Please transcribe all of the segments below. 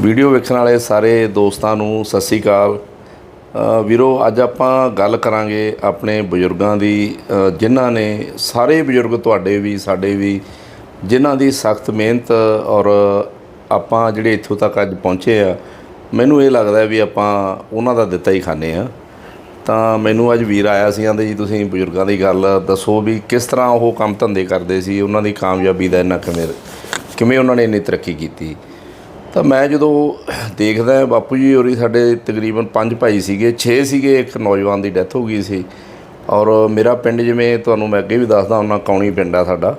Video ਵੇਖਣ ਵਾਲੇ ਸਾਰੇ ਦੋਸਤਾਂ ਨੂੰ ਸਤਿ ਸ੍ਰੀ ਅਕਾਲ। ਵੀਰੋ, ਅੱਜ ਆਪਾਂ ਗੱਲ ਕਰਾਂਗੇ ਆਪਣੇ ਬਜ਼ੁਰਗਾਂ ਦੀ ਜਿਨ੍ਹਾਂ ਨੇ ਸਾਰੇ ਬਜ਼ੁਰਗ ਤੁਹਾਡੇ ਵੀ, ਸਾਡੇ ਵੀ, ਜਿਨ੍ਹਾਂ ਦੀ ਸਖਤ ਮਿਹਨਤ ਔਰ ਆਪਾਂ ਜਿਹੜੇ ਇੱਥੋਂ ਤੱਕ ਅੱਜ ਪਹੁੰਚੇ ਆ, ਮੈਨੂੰ ਇਹ ਲੱਗਦਾ ਵੀ ਆਪਾਂ ਉਹਨਾਂ ਦਾ ਦਿੱਤਾ ਹੀ ਖਾਂਦੇ ਆ। ਤਾਂ ਮੈਨੂੰ ਅੱਜ ਵੀਰ ਆਇਆ ਸੀ, ਕਹਿੰਦੇ ਜੀ ਤੁਸੀਂ ਬਜ਼ੁਰਗਾਂ ਦੀ ਗੱਲ ਦੱਸੋ ਵੀ ਕਿਸ ਤਰ੍ਹਾਂ ਉਹ ਕੰਮ ਧੰਦੇ ਕਰਦੇ ਸੀ, ਉਹਨਾਂ ਦੀ ਕਾਮਯਾਬੀ ਦਾ ਇੰਨਾ ਕਿਵੇਂ ਕਿਵੇਂ ਉਹਨਾਂ ਨੇ ਇੰਨੀ ਤਰੱਕੀ ਕੀਤੀ। ਤਾਂ ਮੈਂ ਜਦੋਂ ਦੇਖਦਾ ਬਾਪੂ ਜੀ ਹੋਰੀ ਸਾਡੇ ਤਕਰੀਬਨ ਪੰਜ ਭਾਈ ਸੀਗੇ 6 ਸੀਗੇ ਇੱਕ ਨੌਜਵਾਨ ਦੀ ਡੈਥ ਹੋ ਗਈ ਸੀ। ਔਰ ਮੇਰਾ ਪਿੰਡ ਜਿਵੇਂ ਤੁਹਾਨੂੰ ਮੈਂ ਅੱਗੇ ਵੀ ਦੱਸਦਾ ਉਹਨਾਂ ਕੌਣੀ ਪਿੰਡ ਆ ਸਾਡਾ।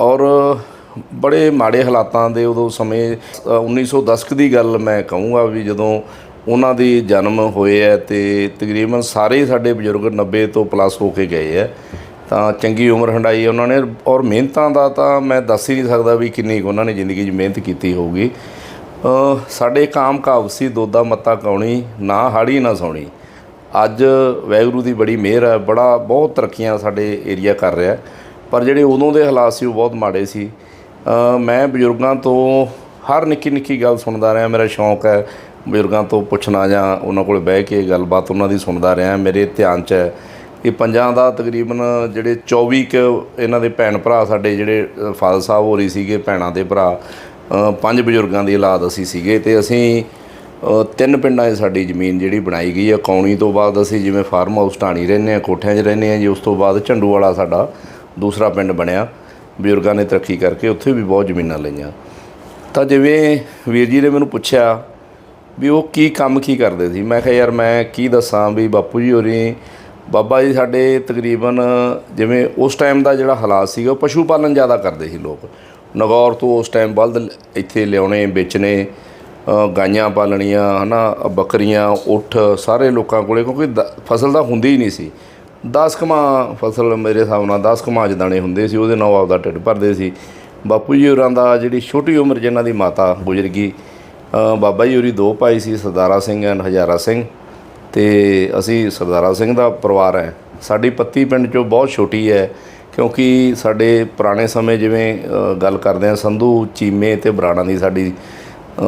ਔਰ ਬੜੇ ਮਾੜੇ ਹਾਲਾਤਾਂ ਦੇ ਉਦੋਂ ਸਮੇਂ ਅ, 1910 ਦੀ ਗੱਲ ਮੈਂ ਕਹੂੰਗਾ ਵੀ ਜਦੋਂ ਉਹਨਾਂ ਦੀ ਜਨਮ ਹੋਏ ਹੈ ਤੇ ਤਕਰੀਬਨ ਸਾਰੇ ਸਾਡੇ ਬਜ਼ੁਰਗ 90 ਤੋਂ ਪਲੱਸ ਹੋ ਕੇ ਗਏ ਹੈ ਤਾਂ ਚੰਗੀ ਉਮਰ ਹੰਡਾਈ ਉਹਨਾਂ ਨੇ। ਔਰ ਮਿਹਨਤਾਂ ਦਾ ਤਾਂ ਮੈਂ ਦੱਸ ਹੀ ਨਹੀਂ ਸਕਦਾ ਵੀ ਕਿੰਨੀ ਕੁ ਉਹਨਾਂ ਨੇ ਜ਼ਿੰਦਗੀ 'ਚ ਮਿਹਨਤ ਕੀਤੀ ਹੋਊਗੀ। ਸਾਡੇ ਇੱਕ ਆਮ ਕਹਾਵਤ ਸੀ, ਦੋਦਾ ਮੱਤਾ ਕਾਉਣੀ, ਨਾ ਹਾੜੀ ਨਾ ਸੌਣੀ। ਅੱਜ ਵੈਗਰੂ ਦੀ ਬੜੀ ਮਿਹਰ ਹੈ, ਬੜਾ, ਬਹੁਤ ਤਰੱਕੀਆਂ ਸਾਡੇ ਏਰੀਆ ਕਰ ਰਿਹਾ ਪਰ ਜਿਹੜੇ ਉਦੋਂ ਦੇ ਹਾਲਾਤ ਸੀ, ਉਹ ਬਹੁਤ ਮਾੜੇ ਸੀ। ਮੈਂ ਬਜ਼ੁਰਗਾਂ ਤੋਂ ਹਰ ਨਿੱਕੀ ਨਿੱਕੀ ਗੱਲ ਸੁਣਦਾ ਰਿਹਾ, ਮੇਰਾ ਸ਼ੌਂਕ ਹੈ ਬਜ਼ੁਰਗਾਂ ਤੋਂ ਪੁੱਛਣਾ ਜਾਂ ਉਹਨਾਂ ਕੋਲ ਬਹਿ ਕੇ ਗੱਲਬਾਤ ਉਹਨਾਂ ਦੀ ਸੁਣਦਾ ਰਿਹਾ, ਮੇਰੇ ਧਿਆਨ 'ਚ ਹੈ। ਇਹ ਪੰਜਾਂ ਦਾ ਤਕਰੀਬਨ ਜਿਹੜੇ 24 ਕੁ ਇਹਨਾਂ ਦੇ ਭੈਣ ਭਰਾ, ਸਾਡੇ ਜਿਹੜੇ ਫਾਦਰ ਸਾਹਿਬ ਹੋ ਹੋਰੀ ਸੀਗੇ, ਭੈਣਾਂ ਦੇ ਭਰਾ ਪੰਜ ਬਜ਼ੁਰਗਾਂ ਦੀ ਔਲਾਦ ਅਸੀਂ ਸੀਗੇ ਤੇ ਅਸੀਂ ਤਿੰਨ ਪਿੰਡਾਂ 'ਚ ਸਾਡੀ ਜ਼ਮੀਨ ਜਿਹੜੀ ਬਣਾਈ ਗਈ ਹੈ ਕੌਣੀ ਤੋਂ ਬਾਅਦ ਅਸੀਂ ਜਿਵੇਂ ਫਾਰਮ ਹਾਊਸ ਢਾਣੀ ਰਹਿੰਦੇ ਹਾਂ ਕੋਠਿਆਂ 'ਚ ਰਹਿੰਦੇ ਹਾਂ ਜੀ, ਉਸ ਤੋਂ ਬਾਅਦ ਝੰਡੂ ਵਾਲਾ ਸਾਡਾ ਦੂਸਰਾ ਪਿੰਡ ਬਣਿਆ। ਬਜ਼ੁਰਗਾਂ ਨੇ ਤਰੱਕੀ ਕਰਕੇ ਉੱਥੇ ਵੀ ਬਹੁਤ ਜ਼ਮੀਨਾਂ ਲਈਆਂ। ਤਾਂ ਜਿਵੇਂ ਵੀਰ ਜੀ ਨੇ ਮੈਨੂੰ ਪੁੱਛਿਆ ਵੀ ਉਹ ਕੀ ਕੰਮ ਕੀ ਕਰਦੇ ਸੀ? ਮੈਂ ਕਿਹਾ, ਯਾਰ ਮੈਂ ਕੀ ਦੱਸਾਂ ਵੀ ਬਾਪੂ ਜੀ ਹੋਰੀ, ਬਾਬਾ ਜੀ ਸਾਡੇ ਤਕਰੀਬਨ ਜਿਵੇਂ ਉਸ ਟਾਈਮ ਦਾ ਜਿਹੜਾ ਹਾਲਾਤ ਸੀਗਾ, ਉਹ ਪਸ਼ੂ ਪਾਲਣ ਜ਼ਿਆਦਾ ਕਰਦੇ ਸੀ ਲੋਕ। ਨਗੌਰ ਤੋਂ ਉਸ ਟਾਈਮ ਬਲਦ ਇੱਥੇ ਲਿਆਉਣੇ, ਵੇਚਣੇ ਗਾਈਆਂ ਪਾਲਣੀਆਂ, ਹਨਾ, ਬੱਕਰੀਆਂ, ਉੱਠ, ਸਾਰੇ ਲੋਕਾਂ ਕੋਲੇ, ਕਿਉਂਕਿ ਦ- ਫਸਲ ਤਾਂ ਹੁੰਦੀ ਹੀ ਨਹੀਂ ਸੀ। 10 ਕਮਾ ਫਸਲ ਮੇਰੇ ਹਿਸਾਬ ਨਾਲ 10 ਕਮਾ ਚ ਦਾਣੇ ਹੁੰਦੇ ਸੀ, ਉਹਦੇ ਨਾਲ ਆਪਦਾ ਢਿੱਡ ਭਰਦੇ ਸੀ। ਬਾਪੂ ਜੀ ਹੋਰਾਂ ਦਾ ਜਿਹੜੀ ਛੋਟੀ ਉਮਰ ਜਿਨ੍ਹਾਂ ਦੀ ਮਾਤਾ ਗੁਜ਼ਰ ਗਈ ਬਾਬਾ ਜੀ ਹੋਰੀ ਦੋ ਭਾਈ ਸੀ, ਸਰਦਾਰਾ ਸਿੰਘ ਐਂਡ ਹਜ਼ਾਰਾ ਸਿੰਘ। ਤੇ ਅਸੀਂ ਸਰਦਾਰਾ ਸਿੰਘ ਦਾ ਪਰਿਵਾਰ ਹੈ। ਸਾਡੀ ਪੱਤੀ ਪਿੰਡ ਚੋਂ ਬਹੁਤ ਛੋਟੀ ਹੈ। ਕਿਉਂਕਿ ਸਾਡੇ ਪੁਰਾਣੇ ਸਮੇਂ ਜਿਵੇਂ ਗੱਲ ਕਰਦੇ ਹਾਂ, ਸੰਧੂ, ਚੀਮੇ ਤੇ ਬਰਾੜਾ ਦੀ ਸਾਡੀ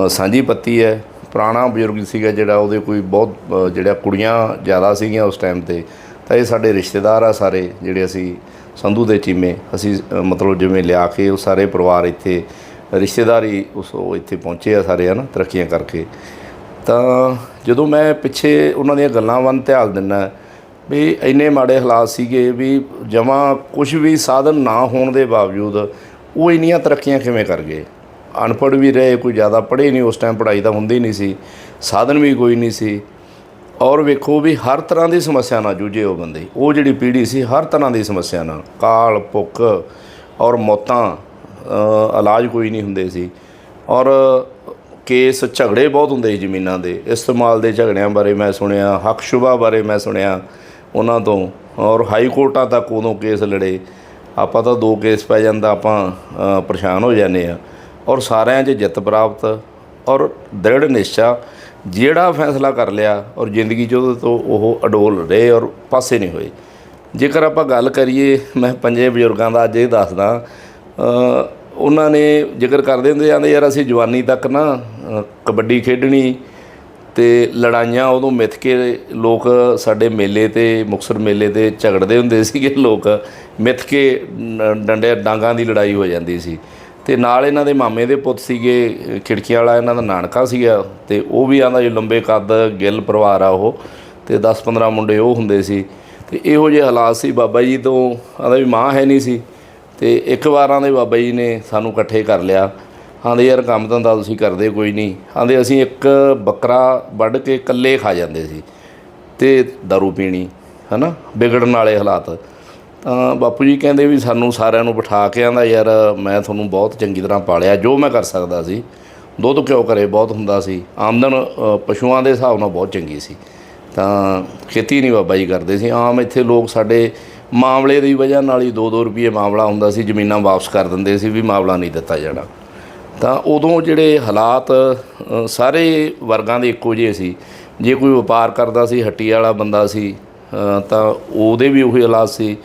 ਸਾਂਝੀ ਪੱਤੀ ਹੈ। ਪੁਰਾਣਾ ਬਜ਼ੁਰਗ ਸੀਗਾ ਜਿਹੜਾ, ਉਹਦੇ ਕੋਈ ਬਹੁਤ ਜਿਹੜਾ ਕੁੜੀਆਂ ਜ਼ਿਆਦਾ ਸੀਗੀਆਂ ਉਸ ਟਾਈਮ ਤੇ, ਤਾਂ ਇਹ ਸਾਡੇ ਰਿਸ਼ਤੇਦਾਰ ਆ ਸਾਰੇ, ਜਿਹੜੇ ਅਸੀਂ ਸੰਧੂ ਦੇ ਚੀਮੇ, ਅਸੀਂ ਮਤਲਬ ਜਿਵੇਂ ਲਿਆ ਕੇ ਉਹ ਸਾਰੇ ਪਰਿਵਾਰ ਇੱਥੇ, ਰਿਸ਼ਤੇਦਾਰੀ ਉਸ, ਉਹ ਇੱਥੇ ਪਹੁੰਚੇ ਆ ਸਾਰੇ, ਹਨ, ਤਰੱਕੀਆਂ ਕਰਕੇ। ਤਾਂ ਜਦੋਂ ਮੈਂ ਪਿੱਛੇ ਉਹਨਾਂ ਦੀਆਂ ਗੱਲਾਂ ਵੱਲ ਧਿਆਨ ਦਿੰਦਾ ਵੀ ਇੰਨੇ ਮਾੜੇ ਹਾਲਾਤ ਸੀਗੇ ਵੀ ਜਮਾਂ ਕੁਝ ਵੀ ਸਾਧਨ ਨਾ ਹੋਣ ਦੇ ਬਾਵਜੂਦ ਉਹ ਇੰਨੀਆਂ ਤਰੱਕੀਆਂ ਕਿਵੇਂ ਕਰ ਗਏ? ਅਨਪੜ੍ਹ ਵੀ ਰਹੇ, ਕੋਈ ਜ਼ਿਆਦਾ ਪੜ੍ਹੇ ਨਹੀਂ, ਉਸ ਟਾਈਮ ਪੜ੍ਹਾਈ ਤਾਂ ਹੁੰਦੀ ਨਹੀਂ ਸੀ, ਸਾਧਨ ਵੀ ਕੋਈ ਨਹੀਂ ਸੀ। ਔਰ ਵੇਖੋ ਵੀ ਹਰ ਤਰ੍ਹਾਂ ਦੀ ਸਮੱਸਿਆ ਨਾਲ ਜੂਝੇ ਉਹ ਬੰਦੇ। ਉਹ ਜਿਹੜੀ ਪੀੜ੍ਹੀ ਸੀ ਹਰ ਤਰ੍ਹਾਂ ਦੀ ਸਮੱਸਿਆ ਨਾਲ, ਕਾਲ, ਭੁੱਖ ਔਰ ਮੌਤਾਂ ਇਲਾਜ ਕੋਈ ਨਹੀਂ ਹੁੰਦੇ ਸੀ। ਔਰ ਕੇਸ ਝਗੜੇ ਬਹੁਤ ਹੁੰਦੇ ਸੀ ਜ਼ਮੀਨਾਂ ਦੇ। ਇਸਤੇਮਾਲ ਦੇ ਝਗੜਿਆਂ ਬਾਰੇ ਮੈਂ ਸੁਣਿਆ ਹੱਕ ਸ਼ੁਬਾ ਬਾਰੇ ਮੈਂ ਸੁਣਿਆ। ਉਹਨਾਂ ਤੋਂ ਔਰ ਹਾਈ ਕੋਰਟਾਂ ਤੱਕ ਉਦੋਂ ਕੇਸ ਲੜੇ। ਆਪਾਂ ਤਾਂ ਦੋ ਕੇਸ ਪੈ ਜਾਂਦਾ, ਆਪਾਂ ਪਰੇਸ਼ਾਨ ਹੋ ਜਾਂਦੇ ਆ ਔਰ ਸਾਰਿਆਂ 'ਚ ਜਿੱਤ ਪ੍ਰਾਪਤ ਔਰ ਦ੍ਰਿੜ ਨਿਸ਼ਚਾ, ਜਿਹੜਾ ਫੈਸਲਾ ਕਰ ਲਿਆ ਔਰ ਜ਼ਿੰਦਗੀ 'ਚ ਉਹਦੇ ਤੋਂ ਉਹ ਅਡੋਲ ਰਹੇ ਔਰ ਪਾਸੇ ਨਹੀਂ ਹੋਏ। ਜੇਕਰ ਆਪਾਂ ਗੱਲ ਕਰੀਏ, ਮੈਂ ਪੰਜੇ ਬਜ਼ੁਰਗਾਂ ਦਾ ਅੱਜ ਇਹ ਦੱਸਦਾ ਉਹਨਾਂ ਨੇ ਜ਼ਿਕਰ ਕਰਦੇ ਹੁੰਦੇ ਜਾਂਦੇ, ਯਾਰ ਅਸੀਂ ਜਵਾਨੀ ਤੱਕ ਨਾ ਕਬੱਡੀ ਖੇਡਣੀ ਤੇ ਲੜਾਈਆਂ ਉਦੋਂ ਮਿੱਥ ਕੇ ਲੋਕ ਸਾਡੇ ਮੇਲੇ ਤੇ ਮੁਕਸਰ ਮੇਲੇ ਤੇ ਝਗੜਦੇ ਹੁੰਦੇ ਸੀਗੇ ਲੋਕ। ਮਿੱਥ ਕੇ ਨ- ਡੰਡੇ ਡਾਂਗਾਂ ਦੀ ਲੜਾਈ ਹੋ ਜਾਂਦੀ ਸੀ। ਤੇ ਨਾਲ ਇਹਨਾਂ ਦੇ ਮਾਮੇ ਦੇ ਪੁੱਤ ਸੀਗੇ, ਖਿੜਕੀਆਂ ਵਾਲਾ ਇਹਨਾਂ ਦਾ ਨਾਨਕਾ ਸੀਗਾ ਤੇ ਉਹ ਵੀ ਆਂਦਾ ਜੀ ਲੰਬੇ ਕੱਦ ਗਿੱਲ ਪਰਿਵਾਰ ਆ ਉਹ ਤੇ 10-15 ਮੁੰਡੇ ਉਹ ਹੁੰਦੇ ਸੀ। ਤੇ ਇਹੋ ਜਿਹੇ ਹਾਲਾਤ ਸੀ ਬਾਬਾ ਜੀ ਤੋਂ ਆਂਦਾ ਵੀ ਮਾਂ ਹੈ ਨਹੀਂ ਸੀ। ਤੇ ਇੱਕ ਵਾਰਾਂ ਦੇ ਬਾਬਾ ਜੀ ਨੇ ਸਾਨੂੰ ਇਕੱਠੇ ਕਰ ਲਿਆ। ਆਂਦੇ ਯਾਰ ਕੰਮ ਧੰਦਾ ਤੁਸੀਂ ਕਰਦੇ ਕੋਈ ਨਹੀਂ। ਆਂਦੇ ਅਸੀਂ ਇੱਕ ਬੱਕਰਾ ਵੱਢ ਕੇ ਇਕੱਲੇ ਖਾ ਜਾਂਦੇ ਸੀ ਤੇ ਦਾਰੂ ਪੀਣੀ, ਹਨਾ? ਵਿਗੜਨ ਵਾਲੇ ਹਾਲਾਤ। ਤਾਂ ਬਾਪੂ ਜੀ ਕਹਿੰਦੇ ਵੀ ਸਾਨੂੰ ਸਾਰਿਆਂ ਨੂੰ ਬਿਠਾ ਕੇ ਆਂਦਾ, ਯਾਰ ਮੈਂ ਤੁਹਾਨੂੰ ਬਹੁਤ ਚੰਗੀ ਤਰ੍ਹਾਂ ਪਾਲਿਆ, ਜੋ ਮੈਂ ਕਰ ਸਕਦਾ ਸੀ, ਦੁੱਧ ਕਿਉਂ ਕਰੇ ਬਹੁਤ ਹੁੰਦਾ ਸੀ, ਆਮਦਨ ਪਸ਼ੂਆਂ ਦੇ ਹਿਸਾਬ ਨਾਲ ਬਹੁਤ ਚੰਗੀ ਸੀ। ਤਾਂ ਖੇਤੀ ਨਹੀਂ ਬਾਬਾ ਜੀ ਕਰਦੇ ਸੀ। ਆਮ ਇੱਥੇ ਲੋਕ ਸਾਡੇ ਮਾਮਲੇ ਦੀ ਵਜ੍ਹਾ ਨਾਲ ਹੀ 2-2 ਰੁਪਏ ਮਾਮਲਾ ਹੁੰਦਾ ਸੀ, ਜ਼ਮੀਨਾਂ ਵਾਪਸ ਕਰ ਦਿੰਦੇ ਸੀ ਵੀ ਮਾਮਲਾ ਨਹੀਂ ਦਿੱਤਾ ਜਾਣਾ। ਤਾਂ ਉਦੋਂ ਜਿਹੜੇ ਹਾਲਾਤ ਸਾਰੇ ਵਰਗਾਂ ਦੇ ਇੱਕੋ ਜਿਹੇ ਸੀ। ਜੇ ਕੋਈ ਵਪਾਰ ਕਰਦਾ ਸੀ, ਹੱਟੀ ਵਾਲਾ ਬੰਦਾ ਸੀ ਤਾਂ ਉਹਦੇ ਵੀ ਉਹੀ ਹਾਲਾਤ ਸੀ।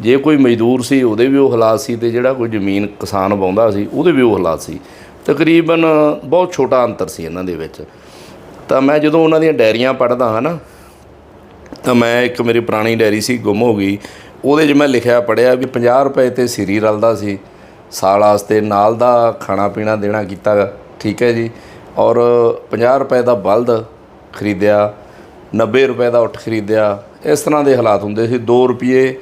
ਜੇ ਕੋਈ ਮਜ਼ਦੂਰ ਸੀ, ਉਹਦੇ ਵੀ ਉਹ ਹਾਲਾਤ ਸੀ ਤੇ ਜਿਹੜਾ ਕੋਈ ਜ਼ਮੀਨ ਕਿਸਾਨ ਵਾਉਂਦਾ ਸੀ, ਉਹਦੇ ਵੀ ਉਹ ਹਾਲਾਤ ਸੀ। ਤਕਰੀਬਨ ਬਹੁਤ ਛੋਟਾ ਅੰਤਰ ਸੀ ਇਹਨਾਂ ਦੇ ਵਿੱਚ। ਤਾਂ ਮੈਂ ਜਦੋਂ ਉਹਨਾਂ ਦੀਆਂ ਡਾਇਰੀਆਂ ਪੜ੍ਹਦਾ ਹਾਂ ਨਾ, ਤਾਂ ਮੈਂ ਇੱਕ ਮੇਰੀ ਪੁਰਾਣੀ ਡਾਇਰੀ ਸੀ, ਗੁੰਮ ਹੋ ਗਈ। ਉਹਦੇ 'ਚ ਮੈਂ ਲਿਖਿਆ ਪੜਿਆ ਵੀ 50 ਰੁਪਏ ਤੇ ਸਿਰੀ ਰਲਦਾ ਸੀ। ਸਾਲ ਵਾਸਤੇ ਨਾਲ ਦਾ ਖਾਣਾ ਪੀਣਾ ਦੇਣਾ ਕੀਤਾ ਠੀਕ ਹੈ ਜੀ। ਔਰ 50 ਰੁਪਏ ਦਾ ਬਲਦ ਖਰੀਦਿਆ 90 ਰੁਪਏ ਦਾ ਉੱਠ ਖਰੀਦਿਆ, ਇਸ ਤਰ੍ਹਾਂ ਦੇ ਹਾਲਾਤ ਹੁੰਦੇ ਸੀ। 2 ਰੁਪਏ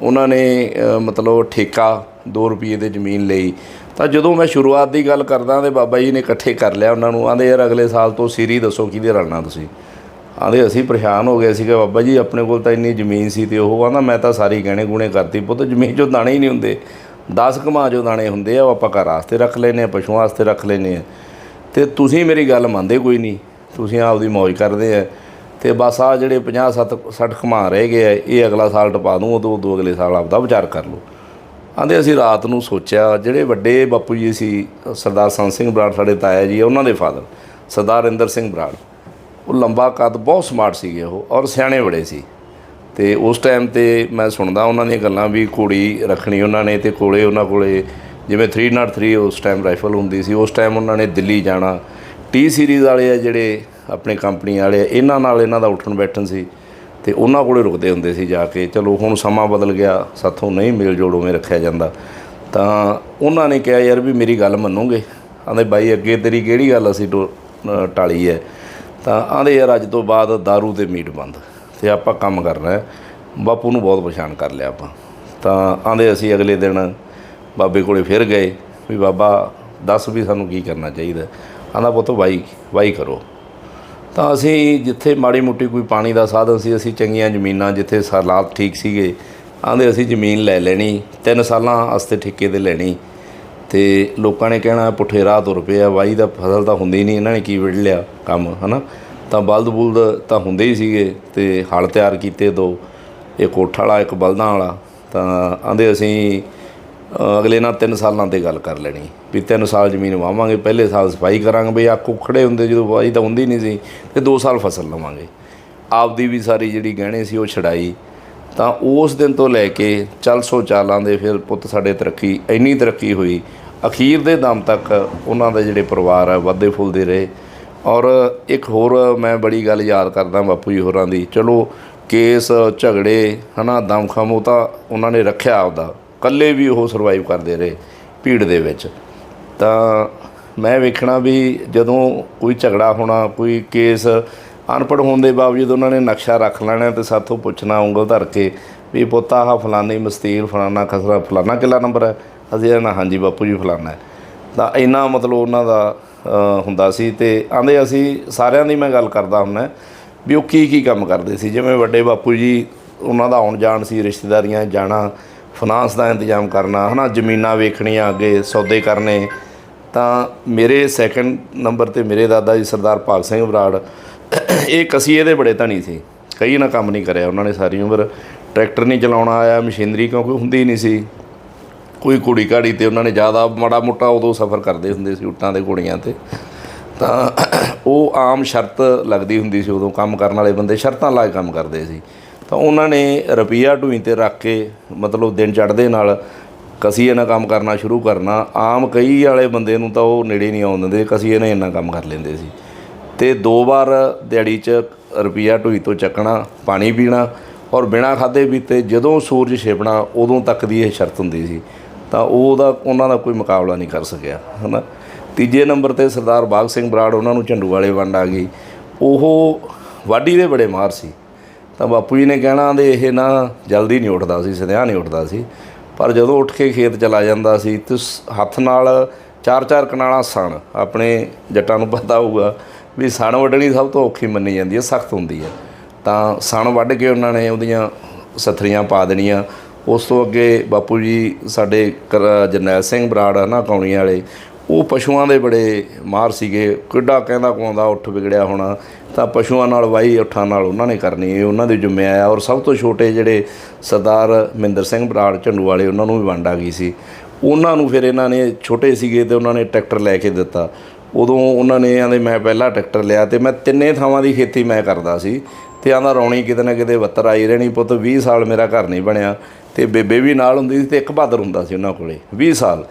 ਉਹਨਾਂ ਨੇ ਮਤਲਬ ਠੇਕਾ 2 ਰੁਪਏ ਦੇ ਜ਼ਮੀਨ ਲਈ। ਤਾਂ ਜਦੋਂ ਮੈਂ ਸ਼ੁਰੂਆਤ ਦੀ ਗੱਲ ਕਰਦਾ ਤੇ ਬਾਬਾ ਜੀ ਨੇ ਇਕੱਠੇ ਕਰ ਲਿਆ ਉਹਨਾਂ ਨੂੰ ਆਂਦੇ ਯਾਰ, ਅਗਲੇ ਸਾਲ ਤੋਂ ਸੀਰੀ ਦੱਸੋ ਕਿਹਦੇ ਰਲਣਾ ਤੁਸੀਂ? ਆਂਦੇ ਅਸੀਂ ਪਰੇਸ਼ਾਨ ਹੋ ਗਏ ਸੀਗੇ ਬਾਬਾ ਜੀ, ਆਪਣੇ ਕੋਲ ਤਾਂ ਇੰਨੀ ਜ਼ਮੀਨ ਸੀ ਤੇ ਉਹ ਆਂਦਾ ਮੈਂ ਤਾਂ ਸਾਰੀ ਗਹਿਣੇ ਗੁਣੇ ਕਰਤੀ ਪੁੱਤ, ਜ਼ਮੀਨ 'ਚੋਂ ਦਾਣੇ ਹੀ ਨਹੀਂ ਹੁੰਦੇ। 10 ਕਮਾ ਜੋ ਦਾਣੇ ਹੁੰਦੇ ਆ, ਉਹ ਆਪਾਂ ਘਰ ਵਾਸਤੇ ਰੱਖ ਲੈਨੇ ਆ, ਪਸ਼ੂਆਂ ਵਾਸਤੇ ਰੱਖ ਲੈਨੇ ਆ। ਤੇ ਤੁਸੀਂ ਮੇਰੀ ਗੱਲ ਮੰਨਦੇ ਕੋਈ ਨਹੀਂ। ਤੁਸੀਂ ਆਪਦੀ ਮौज ਕਰਦੇ ਆ। ਤੇ ਬਸ ਆ ਜਿਹੜੇ 50 60 60 ਕਮਾ ਰਹਿ ਗਏ ਆ, ਇਹ ਅਗਲਾ ਸਾਲ ਟਪਾ ਦੂੰ, ਉਦੋਂ ਉਦੋਂ ਅਗਲੇ ਸਾਲ ਆਪਦਾ ਵਿਚਾਰ ਕਰ ਲਓ। ਆਂਦੇ ਅਸੀਂ ਰਾਤ ਨੂੰ ਸੋਚਿਆ, ਜਿਹੜੇ ਵੱਡੇ ਬਾਪੂ ਜੀ ਸੀ, ਸਰਦਾਰ ਸੰਤ ਸਿੰਘ ਬਰਾੜ, ਸਾਡੇ ਤਾਇਆ ਜੀ, ਉਹਨਾਂ ਦੇ ਫਾਦਰ, ਸਰਦਾਰ ਇੰਦਰ ਸਿੰਘ ਬਰਾੜ। ਉਹ ਲੰਬਾ ਕੱਦ, ਬਹੁਤ ਸਮਾਰਟ ਸੀਗੇ ਉਹ, ਔਰ ਸਿਆਣੇ ਬੜੇ ਸੀ। ਤੇ ਉਸ ਟਾਈਮ ਤੇ ਮੈਂ ਸੁਣਦਾ ਉਹਨਾਂ ਦੀਆਂ ਗੱਲਾਂ ਵੀ ਘੋੜੀ ਰੱਖਣੀ ਉਹਨਾਂ ਨੇ ਤੇ ਕੋਲੇ ਉਹਨਾਂ ਕੋਲੇ ਜਿਵੇਂ 303 ਉਸ ਟਾਈਮ ਰਾਈਫਲ ਹੁੰਦੀ ਸੀ ਉਸ ਟਾਈਮ ਉਹਨਾਂ ਨੇ ਦਿੱਲੀ ਜਾਣਾ। ਟੀ ਸੀਰੀਜ਼ ਵਾਲੇ ਆ ਜਿਹੜੇ ਆਪਣੇ ਕੰਪਨੀ ਵਾਲੇ ਆ, ਇਹਨਾਂ ਨਾਲ ਇਹਨਾਂ ਦਾ ਉੱਠਣ ਬੈਠਣ ਸੀ ਤੇ ਉਹਨਾਂ ਕੋਲੇ ਰੁਕਦੇ ਹੁੰਦੇ ਸੀ ਜਾ ਕੇ ਚਲੋ ਹੁਣ ਸਮਾਂ ਬਦਲ ਗਿਆ ਸਾਥੋਂ ਨਹੀਂ ਮੇਲ ਜੋੜ ਉਵੇਂ ਰੱਖਿਆ ਜਾਂਦਾ। ਤਾਂ ਉਹਨਾਂ ਨੇ ਕਿਹਾ ਯਾਰ ਵੀ ਮੇਰੀ ਗੱਲ ਮੰਨੋਗੇ? ਆਂਦੇ ਬਾਈ ਅੱਗੇ ਤੇਰੀ ਕਿਹੜੀ ਗੱਲ ਅਸੀਂ ਟੋ- ਟਾਲੀ ਹੈ? ਤਾਂ ਆਂਦੇ ਯਾਰ ਅੱਜ ਤੋਂ ਬਾਅਦ दारू ਤੇ ਮੀਟ ਬੰਦ। ਤੇ ਆਪਾਂ ਕੰਮ ਕਰਨਾ ਹੈ, ਬਾਪੂ ਨੂੰ ਬਹੁਤ ਪਛਾਣ ਕਰ ਲਿਆ ਆਪਾਂ। ਤਾਂ ਆਂਦੇ ਅਸੀਂ ਅਗਲੇ ਦਿਨ ਬਾਬੇ ਕੋਲੇ ਫਿਰ ਗਏ, ਵੀ ਬਾਬਾ ਦੱਸ ਵੀ ਸਾਨੂੰ ਕੀ ਕਰਨਾ ਚਾਹੀਦਾ। ਆਂਦਾ ਪੁੱਤ ਵਾਈ ਵਾਈ ਕਰੋ। ਤਾਂ ਅਸੀਂ ਜਿੱਥੇ ਮਾੜੀ ਮੋਟੀ ਕੋਈ ਪਾਣੀ ਦਾ ਸਾਧਨ ਸੀ, ਅਸੀਂ ਚੰਗੀਆਂ ਜ਼ਮੀਨਾਂ ਜਿੱਥੇ ਹਾਲਾਤ ਠੀਕ ਸੀਗੇ ਆਂਦੇ ਅਸੀਂ ਜ਼ਮੀਨ ਲੈ ਲੈਣੀ, ਤਿੰਨ ਸਾਲਾਂ ਵਾਸਤੇ ਠੇਕੇ ਤੇ ਲੈਣੀ। ਤੇ ਲੋਕਾਂ ਨੇ ਕਹਿਣਾ, ਪੁੱਠੇ ਰਾਹ ਤੁਰ ਪਿਆ ਵਾਈ ਦਾ ਫਸਲ ਤਾਂ ਹੁੰਦੀ ਨਹੀਂ ਇਹਨਾਂ ਨੇ ਕੀ ਵਿੜ ਲਿਆ ਕੰਮ, ਹਨਾ? ਤਾਂ ਬਲਦ ਬੁਲਦ ਤਾਂ ਹੁੰਦੇ ਹੀ ਸੀਗੇ ਤੇ ਹਲ ਤਿਆਰ ਕੀਤੇ ਦੋ ਇਹ ਕੋਠ ਵਾਲਾ, ਇੱਕ ਬਲਦਾਂ ਵਾਲਾ। ਤਾਂ ਆਂਦੇ ਅਸੀਂ ਅਗਲੇ ਨਾਲ 3 ਸਾਲਾਂ ਤੇ ਗੱਲ ਕਰ ਲੈਣੀ। ਵੀ 3 ਸਾਲ ਜ਼ਮੀਨ ਵਾਵਾਂਗੇ, ਪਹਿਲੇ ਸਾਲ ਸਫ਼ਾਈ ਕਰਾਂਗੇ, ਬਈ ਆਕੂ ਖੜੇ ਹੁੰਦੇ ਜਦੋਂ ਵਾਹੀ ਤਾਂ ਹੁੰਦੀ ਨਹੀਂ ਸੀ, ਤੇ 2 ਸਾਲ ਫਸਲ ਲਵਾਂਗੇ। ਆਪਦੀ ਵੀ ਸਾਰੀ ਜਿਹੜੀ ਗਹਿਣੇ ਸੀ ਉਹ ਛਡਾਈ। ਤਾਂ ਉਸ ਦਿਨ ਤੋਂ ਲੈ ਕੇ ਚੱਲ ਸੋ ਚਾਲਾਂ ਦੇ ਫਿਰ ਪੁੱਤ ਸਾਡੇ ਤਰੱਕੀ, ਇੰਨੀ ਤਰੱਕੀ ਹੋਈ। ਅਖੀਰ ਦੇ ਦਮ ਤੱਕ ਉਹਨਾਂ ਦੇ ਜਿਹੜੇ ਪਰਿਵਾਰ ਆ ਵੱਧਦੇ ਫੁੱਲਦੇ ਰਹੇ। ਔਰ ਇੱਕ ਹੋਰ ਮੈਂ ਬੜੀ ਗੱਲ ਯਾਦ ਕਰਦਾ ਬਾਪੂ ਜੀ ਹੋਰਾਂ ਦੀ, ਚਲੋ ਕੇਸ, ਝਗੜੇ, ਹਨਾ, ਦਮਖਮ ਉਹ ਤਾਂ ਉਹਨਾਂ ਨੇ ਰੱਖਿਆ ਆਪਦਾ, ਇਕੱਲੇ ਵੀ ਉਹ ਸਰਵਾਈਵ ਕਰਦੇ ਰਹੇ ਭੀੜ ਦੇ ਵਿੱਚ। ਤਾਂ ਮੈਂ ਵੇਖਣਾ ਵੀ ਜਦੋਂ ਕੋਈ ਝਗੜਾ ਹੋਣਾ, ਕੋਈ ਕੇਸ ਅਨਪੜ੍ਹ ਹੋਣ ਦੇ ਬਾਵਜੂਦ ਉਹਨਾਂ ਨੇ ਨਕਸ਼ਾ ਰੱਖ ਲੈਣਾ ਤੇ ਸਾਥੋਂ ਪੁੱਛਣਾ ਉਂਗਲ ਧਰ ਕੇ ਵੀ ਪੁੱਤ, ਆਹ ਫਲਾਨੀ ਮਸਤੀਰ ਫਲਾਨਾ ਖਸਰਾ, ਫਲਾਨਾ ਕਿਲਾ ਨੰਬਰ ਹੈ? ਅਸੀਂ ਕਹਿਣਾ ਹਾਂਜੀ ਬਾਪੂ ਜੀ, ਫਲਾਨਾ ਤਾਂ ਇੰਨਾ ਮਤਲਬ ਉਹਨਾਂ ਦਾ ਹੁੰਦਾ ਸੀ ਤੇ ਆਂਦੇ ਅਸੀਂ ਸਾਰਿਆਂ ਦੀ ਮੈਂ ਗੱਲ ਕਰਦਾ ਹੁੰਦਾ ਵੀ ਉਹ ਕੀ ਕੀ ਕੰਮ ਕਰਦੇ ਸੀ? ਜਿਵੇਂ ਵੱਡੇ ਬਾਪੂ ਜੀ, ਉਹਨਾਂ ਦਾ ਆਉਣ ਜਾਣ ਸੀ, ਰਿਸ਼ਤੇਦਾਰੀਆਂ ਜਾਣਾ ਫਾਈਨਾਂਸ ਦਾ ਇੰਤਜ਼ਾਮ ਕਰਨਾ, ਹਨਾ, ਜ਼ਮੀਨਾਂ ਵੇਖਣੀਆਂ ਅੱਗੇ, ਸੌਦੇ ਕਰਨੇ। ਤਾਂ ਮੇਰੇ ਸੈਕੰਡ ਨੰਬਰ ਤੇ ਮੇਰੇ ਦਾਦਾ ਜੀ ਸਰਦਾਰ ਭਾਗ ਸਿੰਘ ਬਰਾੜ, ਇਹ ਕਸੀਏ ਦੇ ਬੜੇ ਧਨੀ ਸੀ। ਕਈ ਨਾ ਕੰਮ ਨਹੀਂ ਕਰਿਆ ਉਹਨਾਂ ਨੇ, ਸਾਰੀ ਉਮਰ ਟਰੈਕਟਰ ਨਹੀਂ ਚਲਾਉਣਾ ਆਇਆ, ਮਸ਼ੀਨਰੀ ਕਿਉਂਕਿ ਹੁੰਦੀ ਨਹੀਂ ਸੀ। ਕੋਈ ਕੁੜੀ ਕਾੜੀ ਤੇ ਉਹਨਾਂ ਨੇ ਜ਼ਿਆਦਾ ਮਾੜਾ ਮੋਟਾ ਉਦੋਂ ਸਫ਼ਰ ਕਰਦੇ ਹੁੰਦੇ ਸੀ ਉੱਟਾਂ ਦੇ ਘੋੜੀਆਂ ਤੇ। ਤਾਂ ਉਹ ਆਮ ਸ਼ਰਤ ਲੱਗਦੀ ਹੁੰਦੀ ਸੀ ਉਦੋਂ ਕੰਮ ਕਰਨ ਵਾਲੇ ਬੰਦੇ ਸ਼ਰਤਾਂ ਲਾ ਕੇ ਕੰਮ ਕਰਦੇ ਸੀ। ਤਾਂ ਉਹਨਾਂ ਨੇ ਰੁਪਈਆ ਢੂਈ ਤੇ ਰੱਖ ਕੇ ਮਤਲਬ ਦਿਨ ਚੜ੍ਹਦੇ ਨਾਲ ਕਸੀਏ ਨਾਲ ਕੰਮ ਕਰਨਾ ਸ਼ੁਰੂ ਕਰਨਾ, ਆਮ ਕਈ ਵਾਲੇ ਬੰਦੇ ਨੂੰ ਤਾਂ ਉਹ ਨੇੜੇ ਨਹੀਂ ਆਉਣ ਦਿੰਦੇ, ਕਸੀਏ ਨਾਲ ਇੰਨਾ ਕੰਮ ਕਰ ਲੈਂਦੇ ਸੀ। ਤੇ ਦੋ ਵਾਰ ਦਿਹਾੜੀ 'ਚ ਰੁਪਈਆ ਢੂਈ ਤੋਂ ਚੱਕਣਾ, ਪਾਣੀ ਪੀਣਾ ਔਰ ਬਿਨਾਂ ਖਾਦੇ ਪੀਤੇ ਜਦੋਂ ਸੂਰਜ ਛਿਪਣਾ ਉਦੋਂ ਤੱਕ ਦੀ ਇਹ ਸ਼ਰਤ ਹੁੰਦੀ ਸੀ। ਤਾਂ ਉਹਦਾ, ਉਹਨਾਂ ਦਾ ਕੋਈ ਮੁਕਾਬਲਾ ਨਹੀਂ ਕਰ ਸਕਿਆ, ਹਨਾ? ਤੀਜੇ ਨੰਬਰ ਤੇ ਸਰਦਾਰ ਬਾਗ ਸਿੰਘ ਬਰਾੜ, ਉਹਨਾਂ ਨੂੰ ਝੰਡੂ ਵਾਲੇ ਵੰਡ ਆ ਗਈ। ਉਹ ਵਾਢੀ ਦੇ ਬੜੇ ਮਾਰ ਸੀ। ਤਾਂ ਬਾਪੂ ਜੀ ਨੇ ਕਹਿਣਾ ਦੇ ਇਹ ਨਾ ਜਲਦੀ ਨਹੀਂ ਉੱਠਦਾ ਸੀ ਸਦਿਆਂ ਨਹੀਂ ਉੱਠਦਾ ਸੀ। ਪਰ ਜਦੋਂ ਉੱਠ ਕੇ ਖੇਤ ਚਲਾ ਜਾਂਦਾ ਸੀ, ਤੇ ਸ- ਹੱਥ ਨਾਲ ਚਾਰ ਚਾਰ ਕਨਾਲਾ ਸਣ, ਆਪਣੇ ਜੱਟਾਂ ਨੂੰ ਪਤਾ ਹੋਊਗਾ ਵੀ ਸਣ ਵੱਢਣੀ ਸਭ ਤੋਂ ਔਖੀ ਮੰਨੀ ਜਾਂਦੀ ਹੈ, ਸਖਤ ਹੁੰਦੀ ਹੈ। ਤਾਂ ਸਣ ਵੱਢ ਕੇ ਉਹਨਾਂ ਨੇ ਉਹਦੀਆਂ ਸਥਰੀਆਂ ਪਾ ਦੇਣੀਆਂ। ਉਸ ਤੋਂ ਅੱਗੇ ਬਾਪੂ ਜੀ ਸਾਡੇ ਕਰ- ਜਰਨੈਲ ਸਿੰਘ ਬਰਾੜ ਆ ਨਾ ਕੌਣੀ ਵਾਲੇ, ਉਹ ਪਸ਼ੂਆਂ ਦੇ ਬੜੇ ਮਾਰ ਸੀਗੇ, ਕਿੱਡਾ ਕਹਿੰਦਾ ਕੋਂਦਾ ਉੱਠ ਵਿਗੜਿਆ ਹੋਣਾ, ਤਾਂ ਪਸ਼ੂਆਂ ਨਾਲ ਵਾਈ ਉੱਠਾਂ ਨਾਲ ਉਹਨਾਂ ਨੇ ਕਰਨੀ ਇਹ ਉਹਨਾਂ ਦੇ ਜੁਮੇ ਆਇਆ, ਔਰ ਸਭ ਤੋਂ ਛੋਟੇ ਜਿਹੜੇ ਸਰਦਾਰ ਮਹਿੰਦਰ ਸਿੰਘ ਬਰਾੜ ਝੰਡੂ ਵਾਲੇ, ਉਹਨਾਂ ਨੂੰ ਵੀ ਵੰਡ ਆ ਗਈ ਸੀ। ਉਹਨਾਂ ਨੂੰ ਫਿਰ ਇਹਨਾਂ ਨੇ ਛੋਟੇ ਸੀਗੇ ਤੇ ਉਹਨਾਂ ਨੇ ਟਰੈਕਟਰ ਲੈ ਕੇ ਦਿੱਤਾ। ਉਦੋਂ ਉਹਨਾਂ ਨੇ ਆਂਦੇ ਮੈਂ ਪਹਿਲਾ ਟਰੈਕਟਰ ਲਿਆ ਤੇ ਮੈਂ ਤਿੰਨੇ ਥਾਵਾਂ ਦੀ ਖੇਤੀ ਮੈਂ ਕਰਦਾ ਸੀ, ਤੇ ਆਂਦਾ ਰੌਣੀ ਕਿਤੇ ਨਾ ਕਿਤੇ ਵੱਤਰ ਆਈ ਰਹਿਣੀ ਪੁੱਤ 20 ਸਾਲ ਮੇਰਾ ਘਰ ਨਹੀਂ ਬਣਿਆ। ਤੇ ਬੇਬੇ ਵੀ ਨਾਲ ਹੁੰਦੀ ਸੀ ਤੇ ਇੱਕ ਬਹਾਦਰ ਹੁੰਦਾ ਸੀ ਉਹਨਾਂ ਕੋਲੇ 20 ਸਾਲ।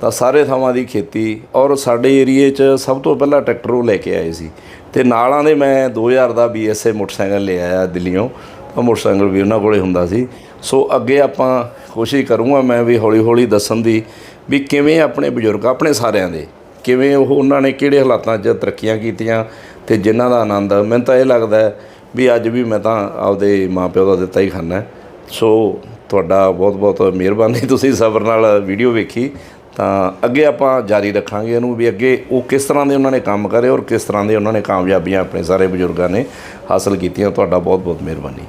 ਤਾਂ ਸਾਰੇ ਥਾਵਾਂ ਦੀ ਖੇਤੀ ਔਰ ਸਾਡੇ ਏਰੀਏ 'ਚ ਸਭ ਤੋਂ ਪਹਿਲਾਂ ਟਰੈਕਟਰ ਉਹ ਲੈ ਕੇ ਆਏ ਸੀ। ਤੇ ਨਾਲਾਂ ਦੇ ਮੈਂ 2000 ਦਾ BSA ਮੋਟਰਸਾਈਕਲ ਲੈ ਆਇਆ ਦਿੱਲੀੋਂ ਉਹ ਮੋਟਰਸਾਈਕਲ ਵੀ ਉਹਨਾਂ ਕੋਲੇ ਹੁੰਦਾ ਸੀ। ਸੋ ਅੱਗੇ ਆਪਾਂ ਕੋਸ਼ਿਸ਼ ਕਰੂੰਗਾ ਮੈਂ ਵੀ ਹੌਲੀ ਹੌਲੀ ਦੱਸਣ ਦੀ ਵੀ ਕਿਵੇਂ ਆਪਣੇ ਬਜ਼ੁਰਗ, ਆਪਣੇ ਸਾਰਿਆਂ ਦੇ, ਕਿਵੇਂ ਉਹ ਉਹਨਾਂ ਨੇ ਕਿਹੜੇ ਹਾਲਾਤਾਂ 'ਚ ਤਰੱਕੀਆਂ ਕੀਤੀਆਂ ਤੇ ਜਿਨ੍ਹਾਂ ਦਾ ਆਨੰਦ ਮੈਨੂੰ ਤਾਂ ਇਹ ਲੱਗਦਾ ਵੀ ਅੱਜ ਵੀ ਮੈਂ ਤਾਂ ਆਪਦੇ ਮਾਪਿਓ ਦਾ ਦਿੱਤਾ ਹੀ ਖਾਨਾ। ਸੋ ਤੁਹਾਡਾ ਬਹੁਤ ਬਹੁਤ ਮਿਹਰਬਾਨੀ। ਤੁਸੀਂ ਸਬਰ ਨਾਲ ਵੀਡੀਓ ਵੇਖੀ, ਤਾਂ ਅੱਗੇ ਆਪਾਂ ਜਾਰੀ ਰੱਖਾਂਗੇ ਇਹਨੂੰ ਵੀ ਅੱਗੇ ਉਹ ਕਿਸ ਤਰ੍ਹਾਂ ਦੇ ਉਹਨਾਂ ਨੇ ਕੰਮ ਕਰੇ ਔਰ ਕਿਸ ਤਰ੍ਹਾਂ ਦੇ ਉਹਨਾਂ ਨੇ ਕਾਮਯਾਬੀਆਂ ਆਪਣੇ ਸਾਰੇ ਬਜ਼ੁਰਗਾਂ ਨੇ ਹਾਸਲ ਕੀਤੀਆਂ। ਤੁਹਾਡਾ ਬਹੁਤ ਬਹੁਤ ਮਿਹਰਬਾਨੀ।